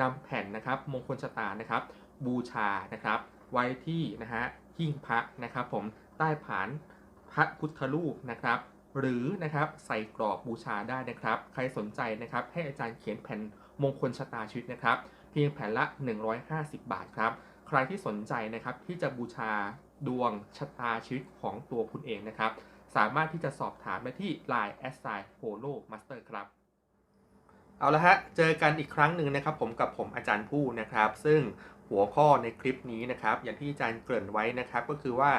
นำแผ่นนะครับมงคลชะตานะครับ บูชานะครับ ไว้ที่นะฮะหิ้งพระนะครับ ผมใต้ฐานพระพุทธรูปนะครับ หรือนะครับใส่กรอบบูชาได้นะครับ ใครสนใจนะครับ ให้อาจารย์เขียนแผ่นมงคลชะตาชีวิตนะครับ เพียงแผ่นละ 150 บาทครับ ใครที่สนใจนะครับที่จะบูชาดวงชะตาชีวิตของตัวคุณเองนะครับ สามารถที่จะสอบถามได้ที่ Line a s s i p o l o Master ครับ เอาละฮะ เจอกันอีกครั้งหนึ่งนะครับ ผมกับผมอาจารย์ผู้นะครับ ซึ่งหัวข้อในคลิปนี้นะครับ อย่างที่อาจารย์เกริ่นไว้นะครับ ก็คือว่า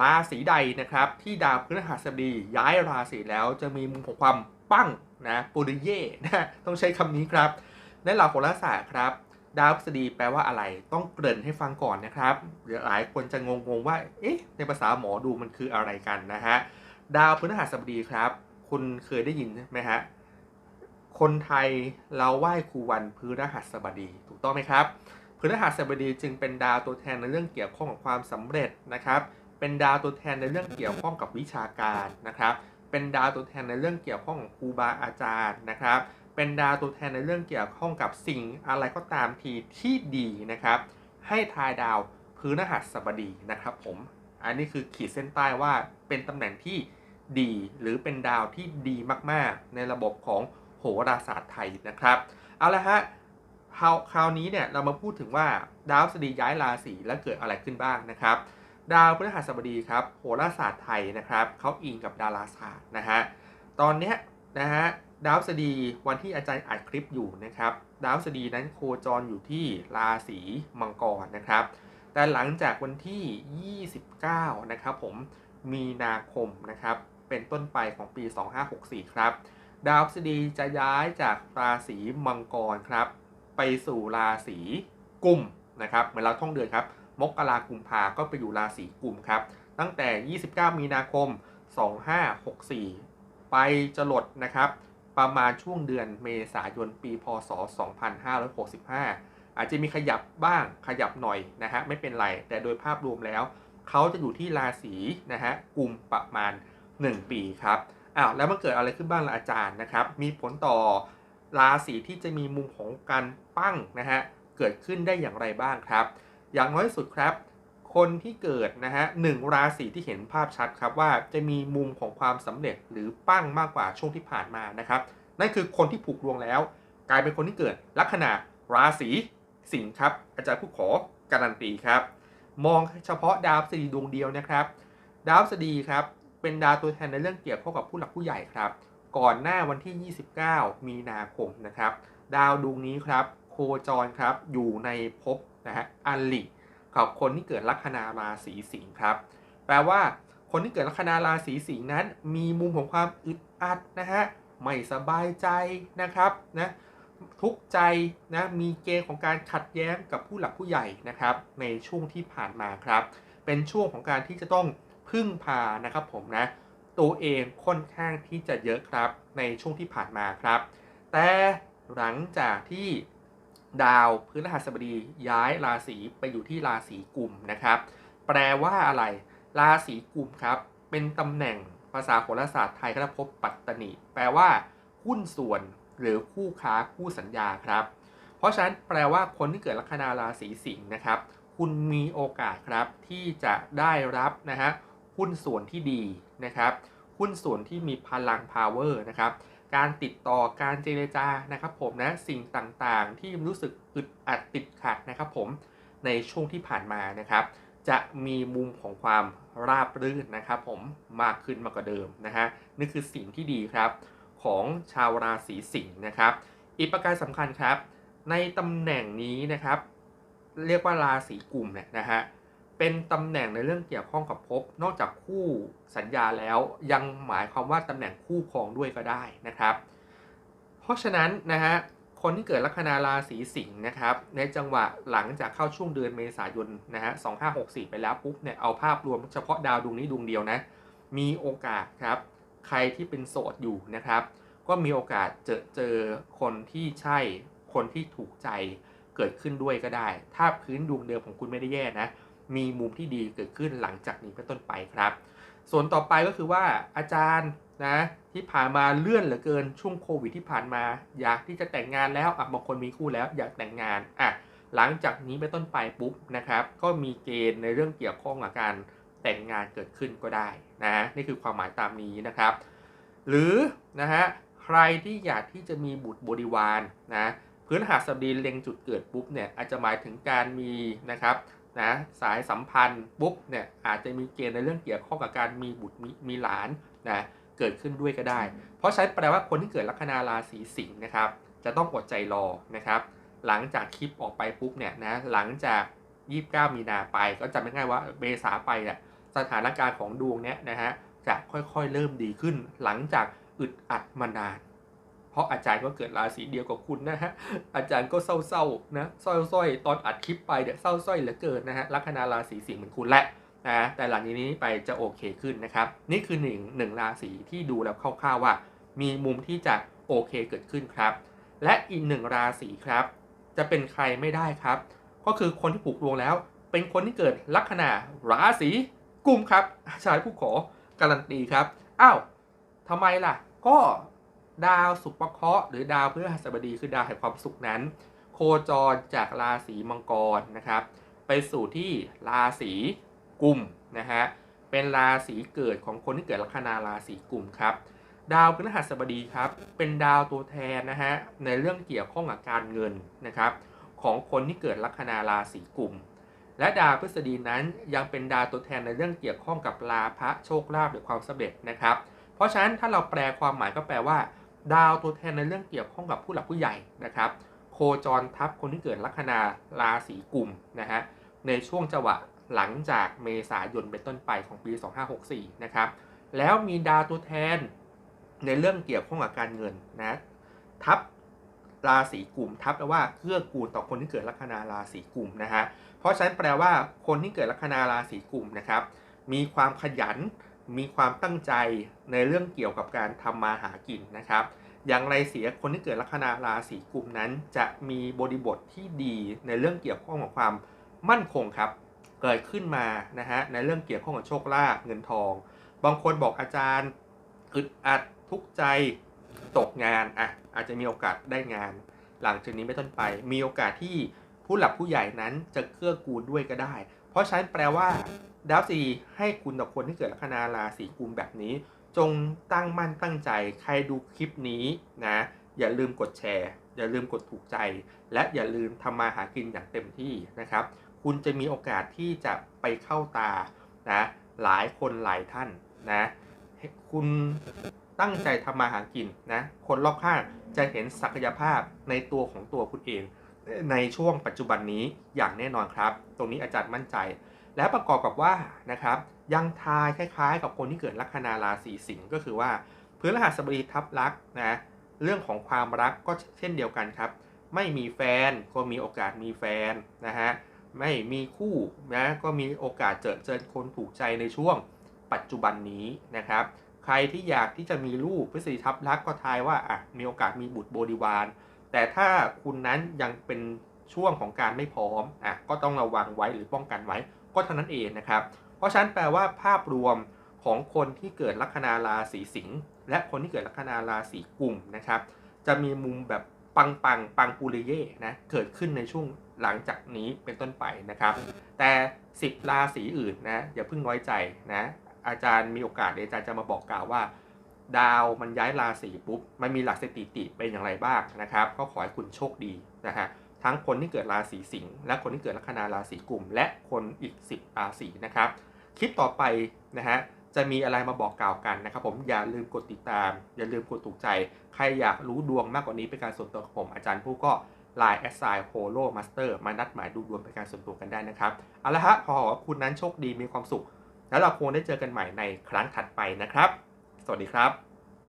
ราศีใดนะครับ ที่ดาวพฤหัสบดีย้ายราศีแล้วจะมีมุมของความปั้งนะปุริเย่นะต้องใช้คำนี้ครับ ในหลักโหราศาสตร์ครับ ดาวพฤษฎีแปลว่าอะไร ต้องเกริ่นให้ฟังก่อนนะครับเดี๋ยวหลายคนจะงงๆว่า เอ๊ะ ในภาษาหมอดูมันคืออะไรกันนะฮะ ดาวพฤหัสบดีครับ คุณเคยได้ยินไหมฮะ คนไทยเราไหว้ครูวันพฤหัสบดี ถูกต้องไหมครับพฤหัสบดีจึงเป็นดาวตัวแทนในเรื่องเกี่ยวข้องกับความสำเร็จนะครับ เป็นดาวตัวแทนในเรื่องเกี่ยวข้องกับวิชาการนะครับ เป็นดาวตัวแทนในเรื่องเกี่ยวข้องกับครูบาอาจารย์นะครับ เป็นดาวตัวแทนในเรื่องเกี่ยวข้องกับสิ่งอะไรก็ตามทีที่ดีนะครับ ให้ทายดาวพฤหัสบดีนะครับ ผม อันนี้คือขีดเส้นใต้ว่าเป็นตำแหน่งที่ดีหรือเป็นดาวที่ดีมากๆ ในระบบของ โหราศาสตร์ไทยนะครับเอาละฮะคราวคราวนี้เนี่ยเรามาพูดถึงว่าดาวพฤษฎีย้ายราศีแล้วเกิดอะไรขึ้นบ้างนะครับ ดาวพฤหัสบดีครับโหราศาสตร์ไทยนะครับเขาอิงกับดาราศาสตร์นะฮะตอนเนี้ยนะฮะดาวพฤษฎีวันที่อาจารย์อัดคลิปอยู่นะครับ ดาวพฤษฎีนั้นโคจรอยู่ที่ราศีมังกรนะครับ แต่หลังจากวันที่ 29 นะครับผมมีนาคมนะครับเป็นต้นไปของปี 2564 ครับ ดาวพฤษฎีจะย้ายจากราศีมังกรครับ ไปสู่ราศีกุมนะครับเหมือนเราท่องเดือนครับ มกรากุมภาก็ไปอยู่ราศีกุมครับ ตั้งแต่ 29 มีนาคม 2564 ไปจรดนะครับ ประมาณช่วงเดือนเมษายนปีพศ 2565 อาจจะมีขยับบ้างขยับหน่อยนะฮะไม่เป็นไร แต่โดยภาพรวมแล้ว เขาจะอยู่ที่ราศีนะฮะกุมประมาณ 1 ปีครับ อ้าวแล้วมันเกิดอะไรขึ้นบ้างล่ะอาจารย์นะครับ มีผลต่อราศีที่จะมีมุมของการปั้งนะฮะเกิดขึ้นได้อย่างไรบ้างครับ อย่างน้อยสุดครับ คนที่เกิดนะฮะหนึ่งราศีที่เห็นภาพชัดครับว่าจะมีมุมของความสำเร็จหรือปั้งมากกว่าช่วงที่ผ่านมานะครับ นั่นคือคนที่ผูกดวงแล้ว กลายเป็นคนที่เกิดลัคนาราศีสิงห์ครับ อาจารย์ผู้ขอการันตีครับ มองเฉพาะดาวพฤษฎีดวงเดียวนะครับ ดาวพฤษฎีครับ เป็นดาวตัวแทนในเรื่องเกี่ยวข้องกับผู้หลักผู้ใหญ่ครับ ก่อนหน้าวันที่ 29 มีนาคมนะครับ ดาวดวงนี้ครับ โคจรครับอยู่ในภพนะฮะอัลลิกับคนที่เกิดลัคนาราศีสิงห์ครับ แปลว่าคนที่เกิดลัคนาราศีสิงห์นั้น มีมุมของความอึดอัดนะฮะไม่สบายใจนะครับนะทุกใจนะมีเกณฑ์ของการขัดแย้งกับผู้หลักผู้ใหญ่นะครับ ในช่วงที่ผ่านมาครับ เป็นช่วงของการที่จะต้อง พึ่งพานะครับผมนะตัวเองค่อนข้างที่จะเยอะครับในช่วงที่ผ่านมาครับ แต่หลังจากที่ดาวพฤหัสบดีย้ายราศีไปอยู่ที่ราศีกุมนะครับ แปลว่าอะไร ราศีกุมครับ เป็นตำแหน่งภาษาโหราศาสตร์ไทยก็จะพบปัตตนิแปลว่าหุ้นส่วนหรือคู่ค้าคู่สัญญาครับ เพราะฉะนั้นแปลว่าคนที่เกิดลัคนาราศีสิงห์นะครับ คุณมีโอกาสครับที่จะได้รับนะฮะ หุ้นส่วนที่ดีนะครับ หุ้นส่วนที่มีพลัง power นะครับ การติดต่อการเจรจานะครับผมนะสิ่งต่างๆ ที่รู้สึกอึดอัดติดขัดนะครับผมในช่วงที่ผ่านมานะครับ จะมีมุมของความราบรื่นนะครับผมมากขึ้นมากกว่าเดิมนะฮะนี่คือสิ่งที่ดีครับของชาวราศีสิงห์นะครับ อีกประการสำคัญครับ ในตำแหน่งนี้นะครับ เรียกว่าราศีกลุ่มเนี่ยนะฮะ เป็นตำแหน่งในเรื่องเกี่ยวข้องกับภพนอกจากคู่สัญญาแล้วยังหมายความว่าตำแหน่งคู่ครองด้วยก็ได้นะครับ เพราะฉะนั้นนะฮะคคนที่เกิดลัคนาราศีสิงห์นะครับ ในจังหวะหลังจากเข้าช่วงเดือนเมษายนนะฮะ2564ไปแล้วปุ๊บเนี่ยเอาภาพรวมเฉพาะดาวดวงนี้ดวงเดียวนะ มีโอกาสครับ ใครที่เป็นโสดอยู่นะครับ ก็มีโอกาสเจอเจอคนที่ใช่คนที่ถูกใจเกิดขึ้นด้วยก็ได้ ถ้าพื้นดวงเดิมของคุณไม่ได้แย่นะ มีมุมที่ดีเกิดขึ้นหลังจากนี้เป็นต้นไปครับ ส่วนต่อไปก็คือว่าอาจารย์นะที่ผ่านมาเลื่อนเหลือเกินช่วงโควิดที่ผ่านมา อยากที่จะแต่งงานแล้วอะบางคนมีคู่แล้วอยากแต่งงานอะหลังจากนี้เป็นต้นไปปุ๊บนะครับ ก็มีเกณฑ์ในเรื่องเกี่ยวข้องกับการแต่งงานเกิดขึ้นก็ได้นะนี่คือความหมายตามนี้นะครับ หรือนะฮะใครที่อยากที่จะมีบุตรบริวารนะพื้นหาสบดีเล็งจุดเกิดปุ๊บเนี่ยอาจจะหมายถึงการมีนะครับ นะสายสัมพันธ์ปุ๊บเนี่ยอาจจะมีเกณฑ์ในเรื่องเกี่ยวข้องกับการมีบุตรมีมีหลานนะเกิดขึ้นด้วยก็ได้ เพราะฉะนั้นแปลว่าคนที่เกิดลัคนาราศีสิงห์นะครับ จะต้องอดใจรอนะครับ หลังจากคลิปออกไปปุ๊บเนี่ยนะหลังจาก 29 มีนาไป ก็จำไม่ง่ายว่าเมษาไปเนี่ยสถานการณ์ของดวงเนี้ยนะฮะจะค่อยๆเริ่มดีขึ้น หลังจากอึดอัดมานาน เพราะอาจารย์ก็เกิดราศีเดียวกับคุณนะฮะ อาจารย์ก็เศร้าๆนะเศร้าๆตอนอัดคลิปไปเดี๋ยวเศร้าส้อยเหลือเกินนะฮะ ลัคนาราศีสิงห์เหมือนคุณแหละนะแต่หลังนี้ไปจะโอเคขึ้นนะครับ นี่คือหนึ่งหนึ่งราศีที่ดูแล้วคร่าวๆว่า มีมุมที่จะโอเคเกิดขึ้นครับ และอีกหนึ่งราศีครับ จะเป็นใครไม่ได้ครับ ก็คือคนที่ผูกดวงแล้ว เป็นคนที่เกิดลัคนาราศีกุมครับอาจารย์ผู้ขอการันตีครับอ้าวทำไมล่ะ ก็ ดาวสุภเคราะห์หรือดาวพฤหัสบดีคือดาวแห่งความสุขนั้น โคจรจากราศีมังกรนะครับ ไปสู่ที่ราศีกุมนะฮะเป็นราศีเกิดของคนที่เกิดลัคนาราศีกุมครับ ดาวพฤหัสบดีครับ เป็นดาวตัวแทนนะฮะในเรื่องเกี่ยวข้องกับการเงินนะครับ ของคนที่เกิดลัคนาราศีกุมและดาวพฤษฎีนั้นยังเป็นดาวตัวแทนในเรื่องเกี่ยวข้องกับลาภะโชคลาภหรือความสำเร็จนะครับ เพราะฉะนั้นถ้าเราแปลความหมายก็แปลว่า ดาวตัวแทนในเรื่องเกี่ยวข้องกับผู้หลักผู้ใหญ่นะครับ โคจรทับคนที่เกิดลัคนาราศีกุมนะฮะในช่วงจังหวะหลังจากเมษายนเป็นต้นไปของปี 2564 นะครับ แล้วมีดาวตัวแทนในเรื่องเกี่ยวข้องกับการเงินนะทับราศีกุมทับแปลว่าเกื้อกูลต่อคนที่เกิดลัคนาราศีกุมนะฮะเพราะฉะนั้นแปลว่าคนที่เกิดลัคนาราศีกุมนะครับ มีความขยัน มีความตั้งใจในเรื่องเกี่ยวกับการทำมาหากินนะครับ อย่างไรเสียคนที่เกิดลัคนาราศีกุมนั้น จะมีบริบทที่ดีในเรื่องเกี่ยวข้องกับความมั่นคงครับ เกิดขึ้นมานะฮะในเรื่องเกี่ยวข้องกับโชคลาภเงินทอง บางคนบอกอาจารย์อึดอัดทุกใจตกงานอะอาจจะมีโอกาสได้งาน หลังจากนี้เป็นต้นไป มีโอกาสที่ผู้หลักผู้ใหญ่นั้นจะเกื้อกูลด้วยก็ได้ ราะฉะนั้นแปลว่าดาวสีให้คุณต่อคนที่เกิดลัคนาราศีกุมแบบนี้ จงตั้งมั่นตั้งใจ ใครดูคลิปนี้นะ อย่าลืมกดแชร์ อย่าลืมกดถูกใจ และอย่าลืมทำมาหากินอย่างเต็มที่นะครับ คุณจะมีโอกาสที่จะไปเข้าตานะหลายคนหลายท่านนะคุณตั้งใจทำมาหากินนะคนรอบข้างจะเห็นศักยภาพในตัวของตัวคุณเอง ในช่วงปัจจุบันนี้อย่างแน่นอนครับ ตรงนี้อาจารย์มั่นใจ และประกอบกับว่านะครับยังทายคล้ายๆ กับคนที่เกิดลัคนาราศีสิงห์ก็คือว่าพื้นรหัสบดีทับลักนะเรื่องของความรักก็เช่นเดียวกันครับ ไม่มีแฟนก็มีโอกาสมีแฟนนะฮะไม่มีคู่นะก็มีโอกาสเจอเจอคนถูกใจในช่วงปัจจุบันนี้นะครับ ใครที่อยากที่จะมีลูกพฤษฎีทับลักก็ทายว่าอะมีโอกาสมีบุตรบริวาร แต่ถ้าคุณนั้นยังเป็นช่วงของการไม่พร้อมอะก็ต้องระวังไว้หรือป้องกันไว้ก็เท่านั้นเองนะครับ เพราะฉะนั้นแปลว่าภาพรวมของคนที่เกิดลัคนาราศีสิงห์และคนที่เกิดลัคนาราศีกุมนะครับ จะมีมุมแบบปังปังปังปูริเย่นะเกิดขึ้นในช่วงหลังจากนี้เป็นต้นไปนะครับ แต่ 10 ราศีอื่นนะอย่าเพิ่งน้อยใจนะอาจารย์มีโอกาสเดี๋ยวอาจารย์จะมาบอกกล่าวว่า ดาวมันย้ายราศีปุ๊บ มันมีหลักสถิติเป็นอย่างไรบ้างนะครับ ก็ขอให้คุณโชคดีนะฮะ ทั้งคนที่เกิดราศีสิงห์และคนที่เกิดลัคนาราศีกุม และคนอีก 10 ราศีนะครับ คลิปต่อไปนะฮะ จะมีอะไรมาบอกกล่าวกันนะครับ ผม อย่าลืมกดติดตาม อย่าลืมกดถูกใจ ใครอยากรู้ดวงมากกว่านี้เป็นการส่วนตัวของผม อาจารย์ผู้ก็ Line แอสไซน์โฮโลมาสเตอร์มานัดหมายดูดวงเป็นการส่วนตัวกันได้นะครับ เอาละฮะพอว่าคุณนั้นโชคดี มีความสุข แล้วเราคงได้เจอกันใหม่ในครั้งถัดไปนะครับ สวัสดีครับ